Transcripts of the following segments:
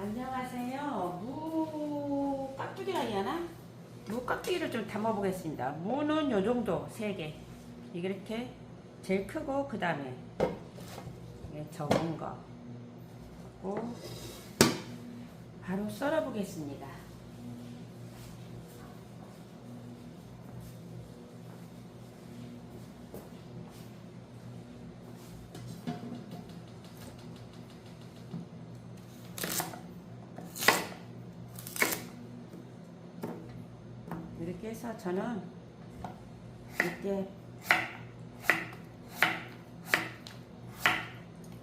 안녕하세요. 무 깍두기라 해야 하나? 무 깍두기를 좀 담아 보겠습니다. 무는 요 정도 세 개. 이게 이렇게 제일 크고 그 다음에 적은 거. 바로 썰어 보겠습니다. 이렇게 해서 저는 이렇게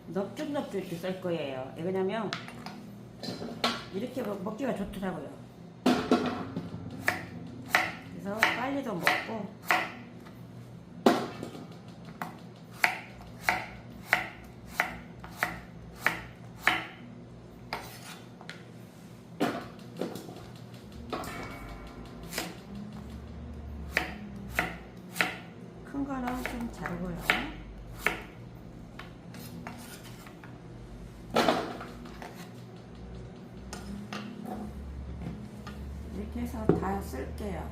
넙죽넙죽 이렇게 썰 거예요. 왜냐면 이렇게 먹- 먹기가 좋더라고요. 그래서 빨리도 먹고 큰 거는 좀 자르고요. 이렇게 해서 다 쓸게요.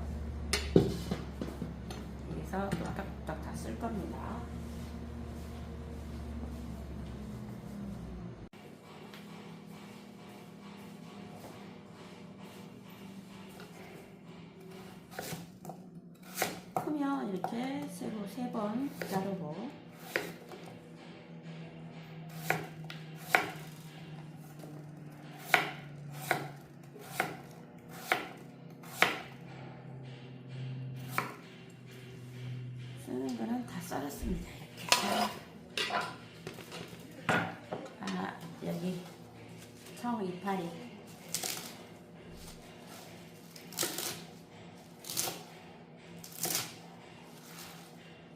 여기서 뚝딱뚝딱 다 쓸 겁니다. 크면 이렇게 세로 세 번 자르고 다 썰었습니다. 이렇게 아 여기 청 이파리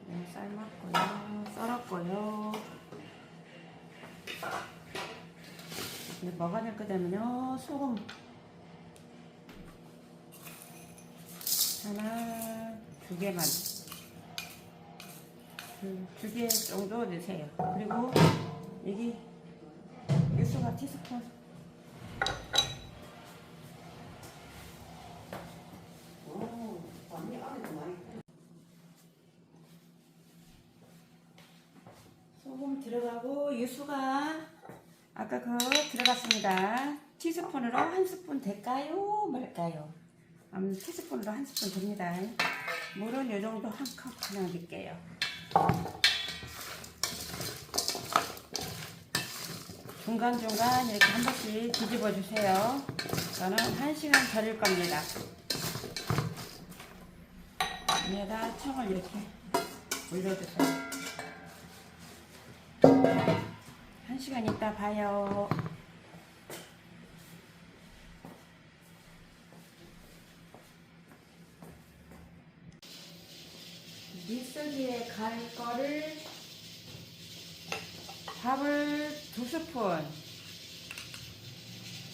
네, 삶았고요, 썰었고요. 이제 뭐가 될 거냐면요, 소금 하나, 두 개만. 두 개 정도 넣으세요. 그리고 여기 육수가 티스푼. 소금 들어가고 유수가 아까 그 들어갔습니다. 티스푼으로 한 스푼 될까요? 말까요? 음, 티스푼으로 한 스푼 됩니다. 물은 이 정도 한 컵 그냥 넣을게요. 중간중간 이렇게 한 번씩 뒤집어 주세요. 저는 한 시간 절일 겁니다. 위에다 청을 이렇게 올려주세요. 한 시간 있다 봐요. 믹서기에 갈 거를 밥을 두 스푼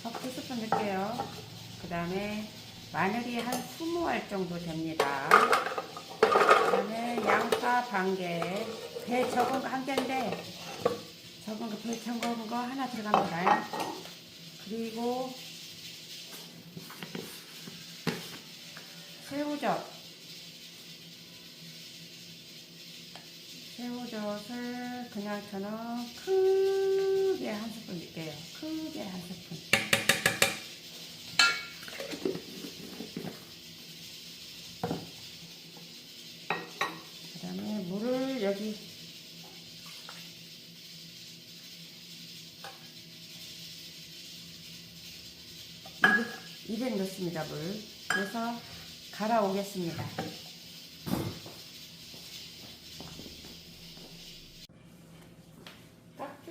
밥 두 스푼 넣을게요. 그 다음에 마늘이 한 20알 정도 됩니다. 그 다음에 양파 반 개, 배 적은 거 한 개인데 적은 거, 배 적은 거 하나 들어갑니다. 그리고 새우젓 새우젓을 그냥 저는 크게 한 스푼 넣을게요. 크게 한 스푼. 그 다음에 물을 여기200 넣습니다, 물. 그래서 갈아오겠습니다.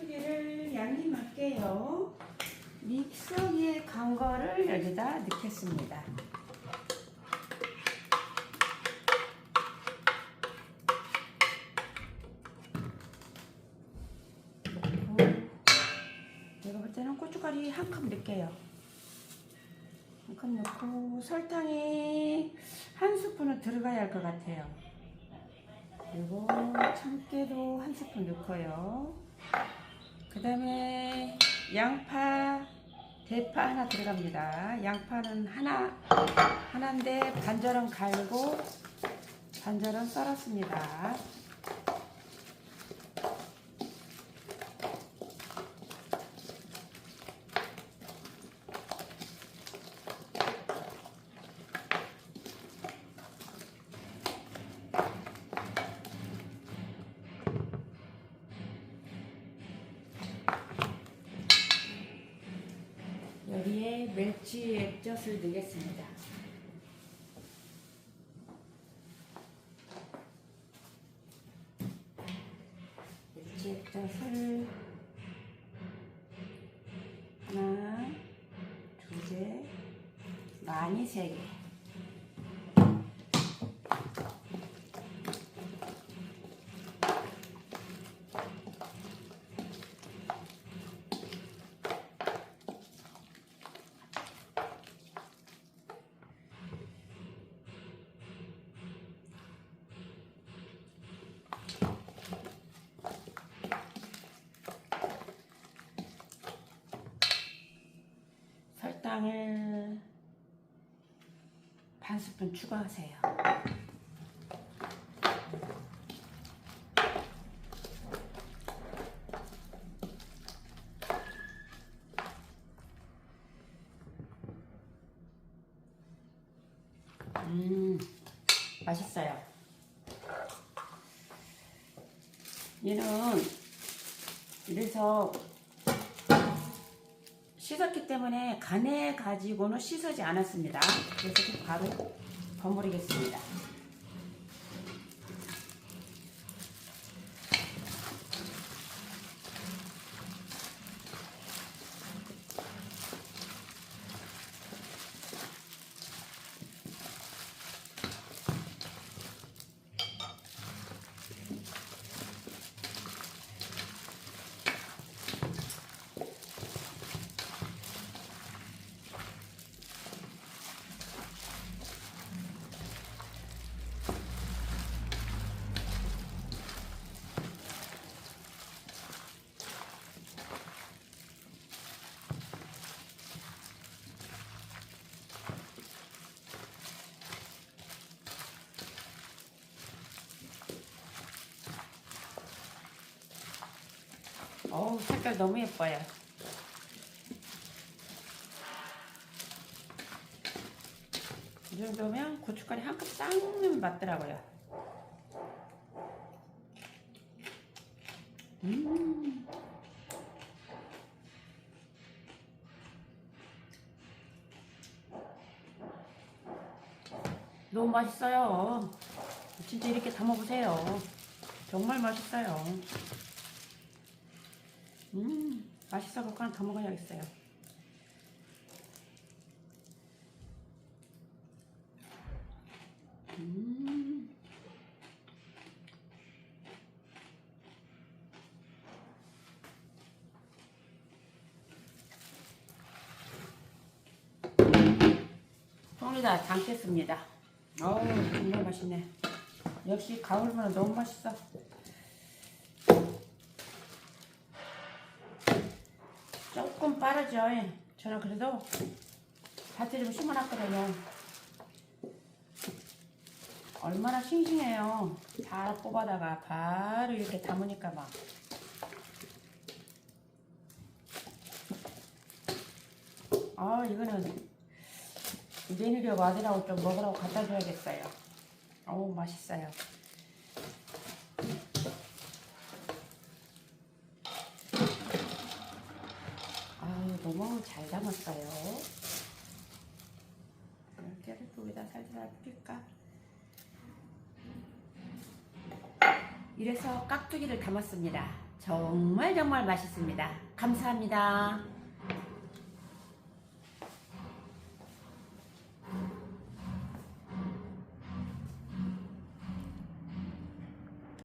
깍두기를 양이 맞게요. 믹서기에 간 거를 여기다 넣겠습니다. 내가 볼 때는 고춧가루 한 컵 넣을게요. 한 컵 넣고 설탕이 한 스푼은 들어가야 할 것 같아요. 그리고 참깨도 한 스푼 넣고요. 그 다음에 양파 대파 하나 들어갑니다. 양파는 하나 하나인데 반절은 갈고 반절은 썰었습니다. 여기에 멸치 액 젓을 넣겠습니다. 멸치 액 젓을 하나, 두 개, 많이 세 개. 설탕을 반 스푼 추가하세요. 음, 맛있어요. 얘는 이래서 씻었기 때문에 간에 가지고는 씻지 않았습니다. 그래서 바로 버무리겠습니다. 어우, 색깔 너무 예뻐요. 이 정도면 고춧가루 한컵 쌍면 맞더라고요. 음. 너무 맛있어요. 진짜 이렇게 담아 보세요. 정말 맛있어요. 음, 맛있어 갖고 하나 더 먹어야겠어요. 음. 통에다 담겠습니다. 어우, 정말 맛있네. 역시 가을만 너무 맛있어. 조금 빠르죠. 저는 그래도 좀 심어놨거든요. 얼마나 싱싱해요. 바로 뽑아다가 바로 이렇게 담으니까 막. 아, 이거는 며느리하고 아들하고 좀 먹으라고 갖다 줘야겠어요. 어우, 맛있어요. 아유, 너무 잘 담았어요. 이렇게 여기다 살살 뿌릴까? 이래서 깍두기를 담았습니다. 정말 정말 맛있습니다. 감사합니다.